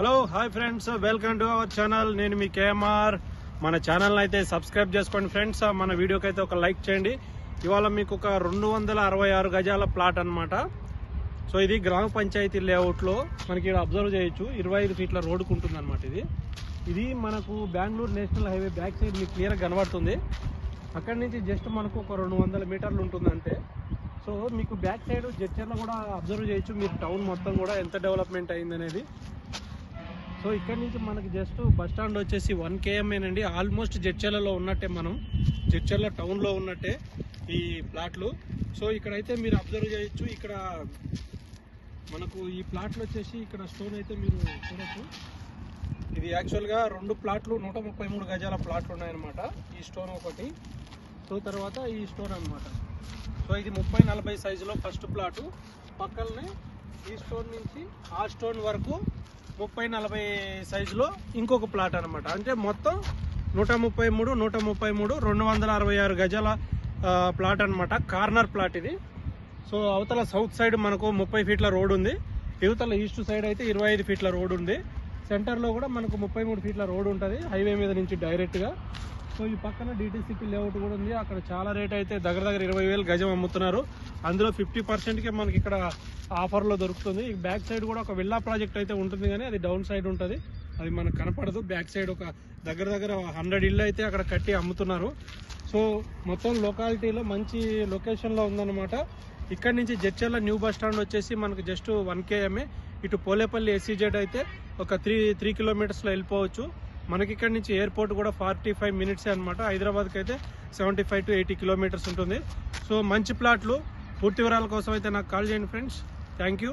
Hello hi friends welcome to our channel నేను మీ KMR. మన ఛానల్ అయితే సబ్స్క్రైబ్ చేసుకోండి ఫ్రెండ్స్ uh, మన వీడియోకి అయితే ఒక లైక్ చేయండి. ఇవాళ మీకు ఒక రెండు వందల అరవై ఆరు గజాల ప్లాట్ అన్నమాట. సో ఇది గ్రామ పంచాయతీ లేఅవుట్లో మనకి ఇక్కడ అబ్జర్వ్ చేయొచ్చు. ఇరవై ఐదు ఫీట్ల రోడ్డుకు ఉంటుంది అనమాట ఇది. ఇది మనకు Bengaluru national highway back side మీకు క్లియర్గా కనబడుతుంది. అక్కడి నుంచి జస్ట్ మనకు ఒక రెండు వందల మీటర్లు ఉంటుందంటే సో మీకు బ్యాక్ సైడ్ జడ్చర్లో కూడా అబ్జర్వ్ చేయొచ్చు. మీరు టౌన్ మొత్తం కూడా ఎంత డెవలప్మెంట్ అయింది అనేది సో ఇక్కడ నుంచి మనకి జస్ట్ బస్ స్టాండ్ వచ్చేసి వన్ కేఎంఏనండి ఆల్మోస్ట్ జడ్చర్లలో ఉన్నట్టే మనం. జడ్చర్ల టౌన్లో ఉన్నట్టే ఈ ప్లాట్లు. సో ఇక్కడైతే మీరు అబ్జర్వ్ చేయొచ్చు. ఇక్కడ మనకు ఈ ప్లాట్లు వచ్చేసి ఇక్కడ స్టోన్ అయితే మీరు చూడొచ్చు. ఇది యాక్చువల్గా రెండు ప్లాట్లు నూట ముప్పై మూడు గజాల ప్లాట్లు ఉన్నాయన్నమాట. ఈ స్టోన్ ఒకటి సో తర్వాత ఈ స్టోన్ అన్నమాట. సో ఇది ముప్పై నలభై సైజులో ఫస్ట్ ప్లాటు. పక్కనే ఈ స్టోన్ నుంచి ఆ స్టోన్ వరకు ముప్పై నలభై సైజులో ఇంకొక ప్లాట్ అనమాట అంటే మొత్తం నూట ముప్పై మూడు నూట ముప్పై మూడు రెండు వందల అరవై ఆరు గజాల ప్లాట్ అనమాట కార్నర్ ప్లాట్ ఇది. సో అవతల సౌత్ సైడ్ మనకు ముప్పై ఫీట్ల రోడ్ ఉంది. యువతల ఈస్ట్ సైడ్ అయితే ఇరవై ఐదు ఫీట్ల రోడ్ ఉంది. సెంటర్లో కూడా మనకు ముప్పై మూడు ఫీట్ల రోడ్ ఉంటుంది. హైవే మీద నుంచి డైరెక్ట్గా. సో ఈ పక్కన డిటీసీపీ లేఅవుట్ కూడా ఉంది. అక్కడ చాలా రేట్ అయితే దగ్గర దగ్గర ఇరవై వేలు గజం అమ్ముతున్నారు. అందులో ఫిఫ్టీ పర్సెంట్కే మనకి ఇక్కడ ఆఫర్లో దొరుకుతుంది. ఈ బ్యాక్ సైడ్ కూడా ఒక విల్లా ప్రాజెక్ట్ అయితే ఉంటుంది కానీ అది డౌన్ సైడ్ ఉంటుంది. అది మనకు కనపడదు. బ్యాక్ సైడ్ ఒక దగ్గర దగ్గర హండ్రెడ్ ఇల్లు అయితే అక్కడ కట్టి అమ్ముతున్నారు. సో మొత్తం లొకాలిటీలో మంచి లొకేషన్లో ఉందన్నమాట. ఇక్కడ నుంచి జడ్చర్ల న్యూ బస్ స్టాండ్ వచ్చేసి మనకు జస్ట్ వన్ కేఎంఏ ఇటు పోలేపల్లి ఎస్సీజెడ్ అయితే ఒక త్రీ త్రీ కిలోమీటర్స్లో వెళ్ళిపోవచ్చు. మనకి ఇక్కడ నుంచి ఎయిర్పోర్ట్ కూడా ఫార్టీ ఫైవ్ మినిట్స్ అనమాట హైదరాబాద్కి అయితే seventy five to eighty kilometres ఉంటుంది. సో మంచి ప్లాట్లు. పూర్తి వివరాల కోసం అయితే నాకు కాల్ చేయండి ఫ్రెండ్స్. Thank you.